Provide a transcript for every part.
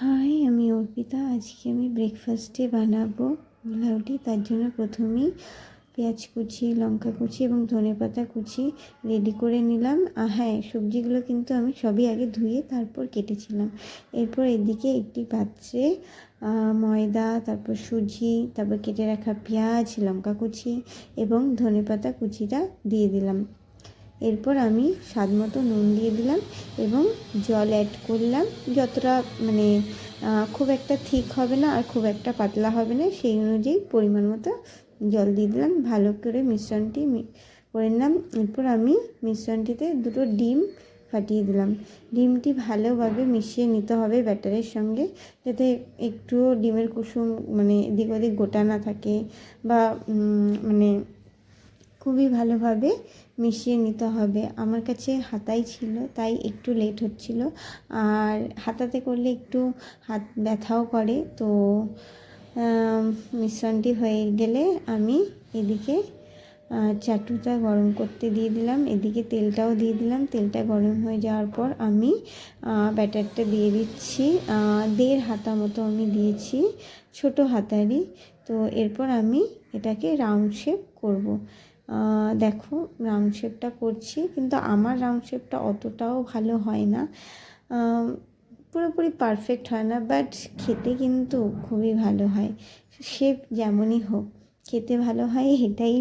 High, আমি অর্পিতা। আজকে আমি ব্রেকফাস্টে বানাবো পোলাওটি। তার জন্য প্রথমেই পেঁয়াজ কুচি, লঙ্কা কুচি এবং ধনে পাতা কুচি রেডি করে নিলাম। আর হ্যাঁ সবজিগুলো কিন্তু আমি সবই আগে ধুয়ে তারপর কেটেছিলাম। এরপর এদিকে একটি পাত্রে ময়দা, তারপর সুজি, তারপর কেটে রাখা পেঁয়াজ, লঙ্কা কুচি এবং ধনে পাতা কুচিটা দিয়ে দিলাম। এরপর আমি স্বাদ মতো নুন দিয়ে দিলাম এবং জল অ্যাড করলাম। যতটা মানে খুব একটা থিক হবে না আর খুব একটা পাতলা হবে না, সেই অনুযায়ী পরিমাণ মতো জল দিয়ে দিলাম। ভালো করে মিশ্রণটি করে নিলাম। এরপর আমি মিশ্রণটিতে দুটো ডিম ফাটিয়ে দিলাম। ডিমটি ভালোভাবে মিশিয়ে নিতে হবে ব্যাটারের সঙ্গে, যাতে একটুও ডিমের কুসুম মানে এদিক ওদিক গোটা না থাকে বা মানে খুবই ভালোভাবে মিশিয়ে নিতে হবে। আমার কাছে হাতাই ছিল, তাই একটু লেট হচ্ছিল। আর হাতাতে করলে একটু হাত ব্যথাও করে, তো মিশ্রণটি হয়ে গেলে আমি এদিকে চাটুটা গরম করতে দিয়ে দিলাম। এদিকে তেলটাও দিয়ে দিলাম। তেলটা গরম হয়ে যাওয়ার পর আমি ব্যাটারটা দিয়ে দিচ্ছি। দেড় হাতা মতো আমি দিয়েছি, ছোট হাতারই। তো এরপর আমি এটাকে রাউন্ড শেপ করব। দেখো রাউন্ড শেপটা করছি, কিন্তু আমার রাউন্ড শেপটা অতটাও ভালো হয় না। পুরোপুরি পারফেক্ট হয় না বাট খেতে কিন্তু খুবই ভালো হয়। শেপ যেমনই হোক, খেতে ভালো হয়, এটাই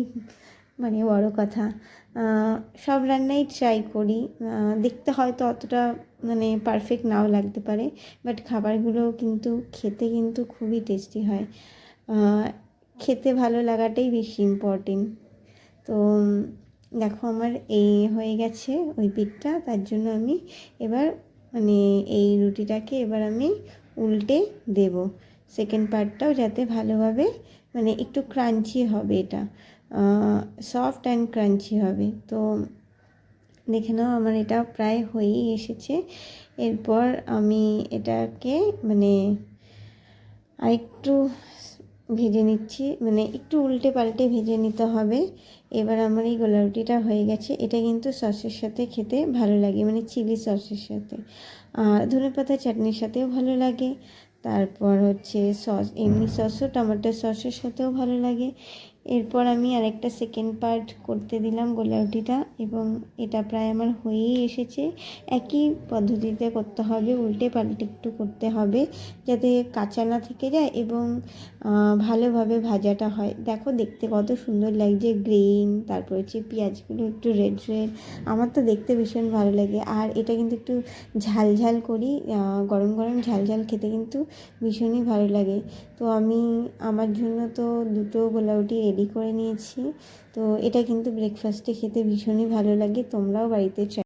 মানে বড় কথা। সব রান্নাই ট্রাই করি। দেখতে হয়তো অতটা মানে পারফেক্ট নাও লাগতে পারে বাট খাবারগুলো কিন্তু খেতে কিন্তু খুবই টেস্টি হয়। খেতে ভালো লাগাটাই বেশি ইম্পর্টেন্ট তো, দেখো আমার এই হয়ে গেছে ওই পিঠটা, তার জন্য আমি এবার মানে এই রুটিটাকে এবার আমি উল্টে দেব। সেকেন্ড পার্টটাও যাতে ভালোভাবে মানে একটু ক্রাঞ্চি হবে এটা সফট অ্যান্ড ক্রাঞ্চি হবে। তো, দেখে নাও আমার এটা প্রায় হয়েই এসেছে। এরপর আমি এটাকে মানে আরেকটু ভেজে নিচ্ছি মানে একটু উল্টে পাল্টে ভেজে নিতে হবে। এবার আমার এই গোলা রুটিটা হয়ে গেছে। এটা কিন্তু সসের সাথে খেতে ভালো লাগে মানে চিলি সসের সাথে। ধনে পাতা চাটনির সাথেও ভালো লাগে। তারপর হচ্ছে সস, এমনি সসও, টমেটো সসের সাথেও ভালো লাগে। এরপর আমি আরেকটা সেকেন্ড পার্ট করতে দিলাম গোলাউটিটা এবং এটা প্রায় আমার হয়েই এসেছে। একই পদ্ধতিতে করতে হবে, উল্টে পাল্টে একটু করতে হবে যাতে কাঁচা না থেকে যায় এবং ভালোভাবে ভাজাটা হয়। দেখো দেখতে কত সুন্দর লাগছে গ্রিন তারপর হচ্ছে পেঁয়াজগুলো একটু রেড রেড আমার তো দেখতে ভীষণ ভালো লাগে। আর এটা কিন্তু একটু ঝাল ঝাল করি গরম গরম ঝাল ঝাল খেতে কিন্তু ভীষণই ভালো লাগে। তো আমি, আমার জন্য তো দুটো গোলাউটি রেডি করে নিয়েছি। তো এটা কিন্তু ব্রেকফাস্টে খেতে ভীষণই ভালো লাগে। তোমরাও বাড়িতে